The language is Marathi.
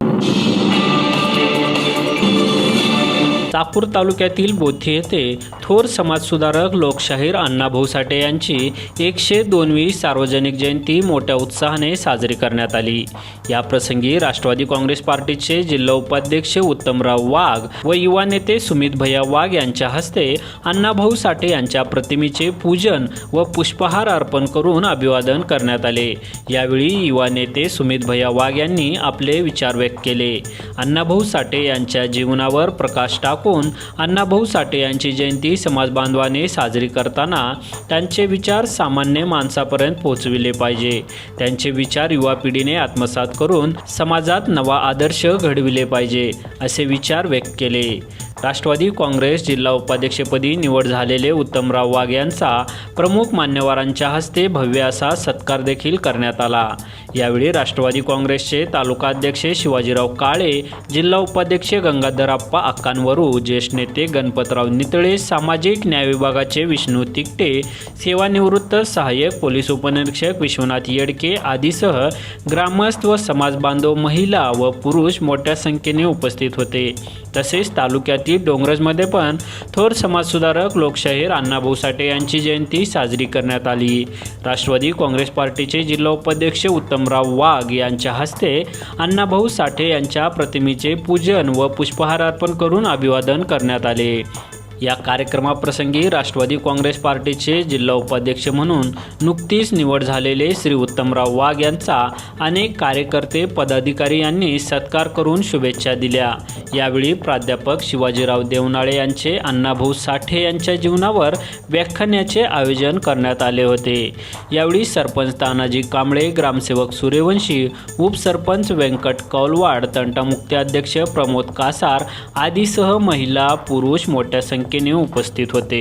you चाकूर तालुक्यातील बोथी येथे थोर समाजसुधारक लोकशाहीर अण्णाभाऊ साठे यांची एकशे दोनवी सार्वजनिक जयंती मोठ्या उत्साहाने साजरी करण्यात आली. याप्रसंगी राष्ट्रवादी काँग्रेस पार्टीचे जिल्हा उपाध्यक्ष उत्तमराव वाघ व युवा नेते सुमित भैया वाघ यांच्या हस्ते अण्णाभाऊ साठे यांच्या प्रतिमेचे पूजन व पुष्पहार अर्पण करून अभिवादन करण्यात आले. यावेळी युवा नेते सुमित भैया वाघ यांनी आपले विचार व्यक्त केले. अण्णाभाऊ साठे यांच्या जीवनावर प्रकाश टाकून अण्णाभाऊ साठे यांची जयंती समाजबांधवाने साजरी करताना त्यांचे विचार सामान्य माणसापर्यंत पोहोचविले पाहिजे. त्यांचे विचार युवा पिढीने आत्मसात करून समाजात नवा आदर्श घडविले पाहिजे असे विचार व्यक्त केले. राष्ट्रवादी काँग्रेस जिल्हा उपाध्यक्षपदी निवड झालेले उत्तमराव वाघ यांचा प्रमुख मान्यवरांच्या हस्ते भव्य असा सत्कार देखील करण्यात आला. यावेळी राष्ट्रवादी काँग्रेसचे तालुकाध्यक्ष शिवाजीराव काळे जिल्हा उपाध्यक्ष गंगाधरप्पा अक्कानवरू ज्येष्ठ नेते गणपतराव नितळे सामाजिक न्याय विभागाचे विष्णू तिकटे सेवानिवृत्त सहाय्यक पोलीस उपनिरीक्षक विश्वनाथ येडके आदीसह ग्रामस्थ व समाजबांधव महिला व पुरुष मोठ्या संख्येने उपस्थित होते. तसेच तालुक्यातील डोंगरजमध्ये पण थोर समाजसुधारक लोकशाहीर अण्णाभाऊ साठे यांची जयंती साजरी करण्यात आली. राष्ट्रवादी काँग्रेस पार्टीचे जिल्हा उपाध्यक्ष उत्तमराव वाघ यांच्या हस्ते अण्णाभाऊ साठे यांच्या प्रतिमेचे पूजन व पुष्पहार अर्पण करून अभिवादन करण्यात आले. या कार्यक्रमाप्रसंगी राष्ट्रवादी काँग्रेस पार्टीचे जिल्हा उपाध्यक्ष म्हणून नुकतीच निवड झालेले श्री उत्तमराव वाघ यांचा अनेक कार्यकर्ते पदाधिकारी यांनी सत्कार करून शुभेच्छा दिल्या. यावेळी प्राध्यापक शिवाजीराव देवनाळे यांचे अण्णाभाऊ साठे यांच्या जीवनावर व्याख्यानाचे आयोजन करण्यात आले होते. यावेळी सरपंच तानाजी कांबळे ग्रामसेवक सूर्यवंशी उपसरपंच व्यंकट कौलवाड तंटामुक्ती अध्यक्ष प्रमोद कासार आदीसह महिला पुरुष मोठ्या संख्येने उपस्थित होते.